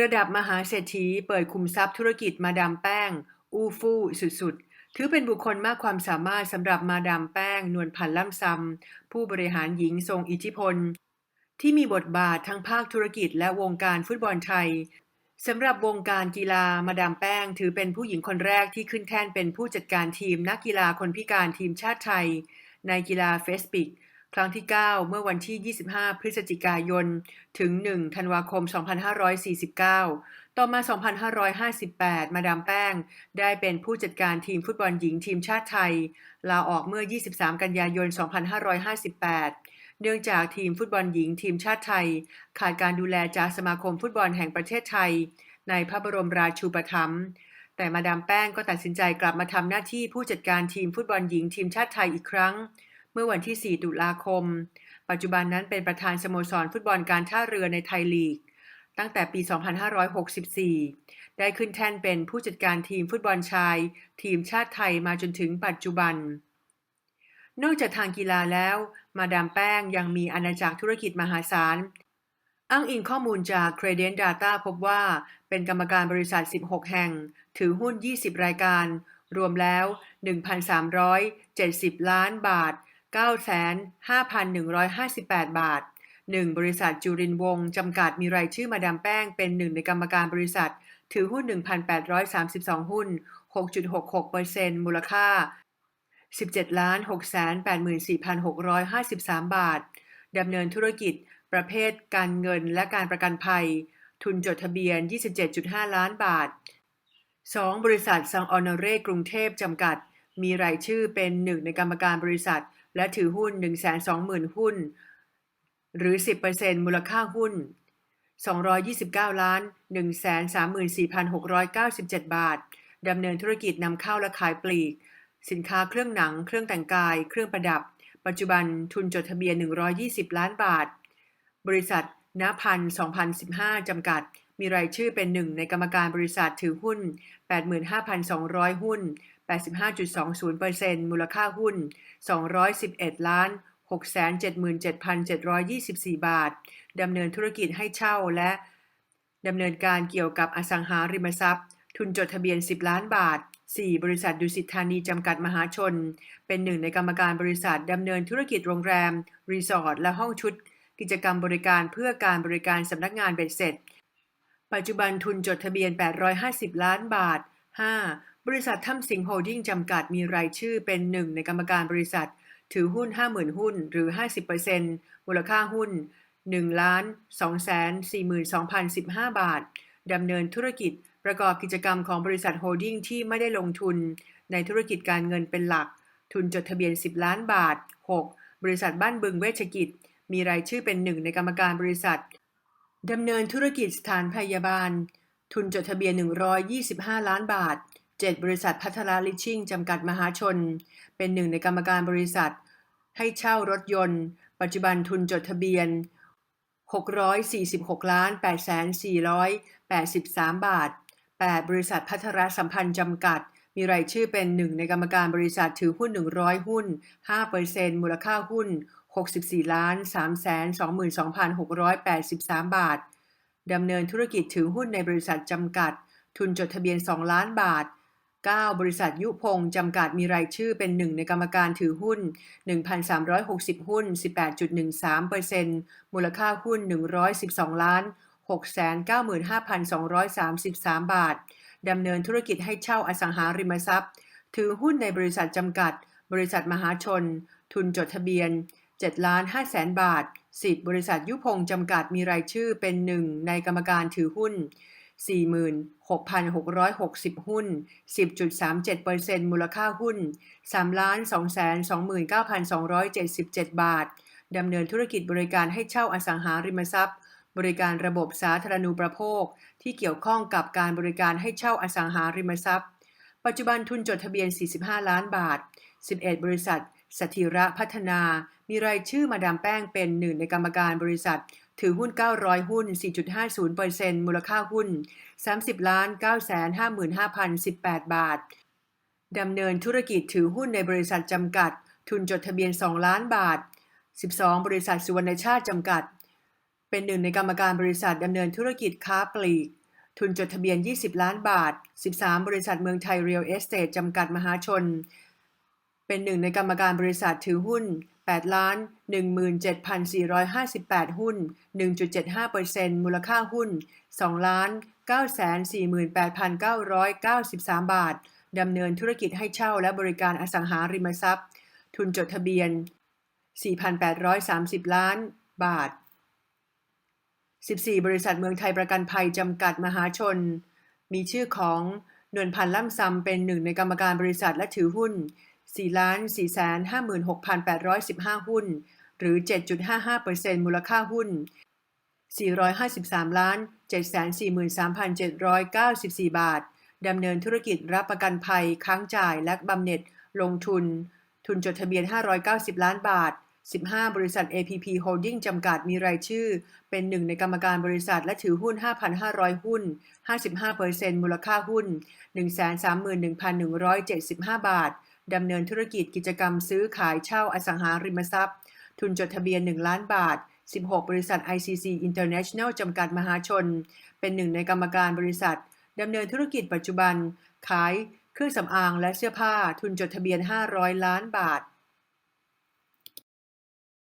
ระดับมหาเศรษฐีเปิดคุมทรัพย์ธุรกิจมาดามแป้ง อู้ฟู่สุดๆ ถือเป็นบุคคลมากความสามารถสำหรับมาดามแป้ง นวลพันธ์ล่ำซำผู้บริหารหญิงทรงอิทธิพล ที่มีบทบาททั้งภาคธุรกิจและวงการฟุตบอลไทยสำหรับวงการกีฬามาดามแป้ง ถือเป็นผู้หญิงคนแรกที่ขึ้นแท่นเป็นผู้จัดการทีมนักกีฬาคนพิการทีมชาติไทย ในกีฬาเฟสปิก ครั้งที่ 9 เมื่อวันที่ 25 พฤศจิกายน ถึง 1 ธันวาคม 2549 ต่อมา 2558 มาดามแป้ง ได้เป็นผู้จัดการทีมฟุตบอลหญิงทีมชาติไทย ลาออกเมื่อ 23 กันยายน 2558 เนื่องจากทีมฟุตบอลหญิงทีมชาติไทย ขาดการดูแลจากสมาคมฟุตบอลแห่งประเทศไทย ในพระบรมราชูปถัมภ์แต่มาดามแป้งก็ตัดสินใจกลับมาทำหน้าที่ผู้จัดการทีมฟุตบอลหญิงทีมชาติไทยอีกครั้ง เมื่อวันที่ 4 ตุลาคม ปัจจุบันนั้นเป็นประธานสโมสรฟุตบอลการท่าเรือในไทยลีก ตั้งแต่ปี 2564 ได้ขึ้นแท่นเป็นผู้จัดการทีมฟุตบอลชาย ทีมชาติไทยมาจนถึงปัจจุบัน นอกจากทางกีฬาแล้ว มาดามแป้งยังมีอาณาจักรธุรกิจมหาศาลอ้างอิงข้อมูลจาก Credent Data พบว่าเป็นกรรมการบริษัท 16 แห่ง ถือหุ้น 20 รายการ รวมแล้ว 1,370 ล้านบาท 95,158 บาท 1. บริษัทจุรินวงจำกัดมีรายชื่อมาดามแป้งเป็นหนึ่งในกรรมการบริษัท ถือหุ้น 1,832 หุ้น 6.66%มูลค่า 17ล้าน684,653 บาท ดำเนินธุรกิจ ประเภทการเงินและการประกันภัย ทุนจดทะเบียน 27.5 ล้านบาท 2. บริษัทซังออนเร่กรุงเทพจำกัด มีรายชื่อเป็นหนึ่งในกรรมการบริษัท และถือหุ้น 120,000 หุ้น หรือ 10%มูลค่าหุ้น 229 ล้าน 134,697 บาท ดำเนินธุรกิจนำเข้าและขายปลีก สินค้าเครื่องหนัง เครื่องแต่งกาย เครื่องประดับ ปัจจุบันทุนจดทะเบียน 120 ล้านบาท บริษัทนพันธ์2015 จำกัด มีรายชื่อเป็นหนึ่งในกรรมการบริษัทถือหุ้น 85,200 หุ้น 85.20%มูลค่าหุ้น 211 ล้าน 677,724 บาท ดำเนินธุรกิจให้เช่าและดำเนินการเกี่ยวกับอสังหาริมทรัพย์ ทุนจดทะเบียน 10 ล้านบาท 4. บริษัทดุสิตธานีจำกัดมหาชน เป็นหนึ่งในกรรมการบริษัทดำเนินธุรกิจโรงแรม รีสอร์ทและห้องชุด กิจกรรมบริการเพื่อการบริการสำนักงานเบ็ดเสร็จ ปัจจุบันทุนจดทะเบียน 850 ล้านบาท 5. บริษัทถ้ำสิงห์โฮลดิ้งจำกัดมีรายชื่อเป็นหนึ่งในกรรมการบริษัท ถือหุ้น 50,000 หุ้นหรือ 50%มูลค่าหุ้น1ล้าน242,015 บาท ดำเนินธุรกิจประกอบกิจกรรมของบริษัทโฮลดิ้งที่ไม่ได้ลงทุน ในธุรกิจการเงินเป็นหลัก ทุนจดทะเบียน 10 ล้านบาท 6. บริษัทบ้านบึงเวชกิจ มีรายชื่อเป็นหนึ่งในกรรมการบริษัท ดำเนินธุรกิจสถานพยาบาล ทุนจดทะเบียน 125 ล้านบาท 7. บริษัทพัทราลิชชิ่งจำกัดมหาชน เป็นหนึ่งในกรรมการบริษัท ให้เช่ารถยนต์ ปัจจุบันทุนจดทะเบียน 646ล้าน8,483 บาท 8. บริษัทพัทรสัมพันธ์จำกัด มีรายชื่อเป็นหนึ่งในกรรมการบริษัทถือหุ้น 100 หุ้น 5%มูลค่าหุ้น 64ล้าน322,683 บาท ดำเนินธุรกิจถือหุ้นในบริษัทจำกัด ทุนจดทะเบียน 2 ล้านบาท 9. บริษัทยุพงจำกัดมีรายชื่อเป็นหนึ่งในกรรมการถือหุ้น 1,360 หุ้น 18.13%มูลค่าหุ้น 112 ล้าน695,233 บาท ดำเนินธุรกิจให้เช่าอสังหาริมทรัพย์ ถือหุ้นในบริษัทจำกัด บริษัทมหาชน ทุนจดทะเบียน 7ล้าน5แสนบาท 10. บริษัทยุพงศ์จำกัดมีรายชื่อเป็นหนึ่งในกรรมการถือหุ้น 46,660 หุ้น 10.37%มูลค่าหุ้น3ล้าน229,277 บาท ดำเนินธุรกิจบริการให้เช่าอสังหาริมทรัพย์ บริการระบบสาธารณูปโภค ที่เกี่ยวข้องกับการบริการให้เช่าอสังหาริมทรัพย์ ปัจจุบันทุนจดทะเบียน 45 ล้านบาท 11 บริษัท สถิระพัฒนา มีรายชื่อมาดามแป้งเป็นหนึ่งในกรรมการบริษัท ถือหุ้น 900 หุ้น 4.50%มูลค่าหุ้น 30ล้าน955,018 บาท ดำเนินธุรกิจถือหุ้นในบริษัทจำกัด ทุนจดทะเบียน 2 ล้านบาท 12 บริษัทสุวรรณชาติจำกัด เป็นหนึ่งในกรรมการบริษัทดำเนินธุรกิจค้าปลีกทุนจดทะเบียน 20 ล้านบาท 13 บริษัทเมืองไทยเรียลเอสเตทจำกัดมหาชน เป็นหนึ่งในกรรมการบริษัทถือหุ้น 8 ล้าน 17,458 หุ้น 1.75%มูลค่าหุ้น 2 ล้าน 948,993 บาท ดำเนินธุรกิจให้เช่าและบริการอสังหาริมทรัพย์ ทุนจดทะเบียน 4,830 ล้านบาท 14 บริษัทเมืองไทยประกันภัยจำกัดมหาชน มีชื่อของนวลพันธ์ล่ำซำเป็นหนึ่งในกรรมการบริษัทและถือหุ้น 4ล้าน4 5 6 8 1 5 หุ้น หรือ 7.55%มูลค่าหุ้น 453ล้าน743,794 บาท ดำเนินธุรกิจรับประกันภัย ค้างจ่ายและบำเหน็จ ลงทุน ทุนจดทะเบียน 590 ล้านบาท 15 บริษัท APP Holding จำกัดมีรายชื่อ เป็นหนึ่งในกรรมการบริษัทและถือหุ้น 5,500 หุ้น 55%มูลค่าหุ้น 131,175 บาท ดำเนินธุรกิจกิจกรรมซื้อขายเช่าอสังหาริมทรัพย์ ทุนจดทะเบียน 1 ล้านบาท 16 บริษัท ICC International จำกัดมหาชน เป็นหนึ่งในกรรมการบริษัทดำเนินธุรกิจปัจจุบัน ขายเครื่องสำอางและเสื้อผ้าทุนจดทะเบียน 500 ล้านบาท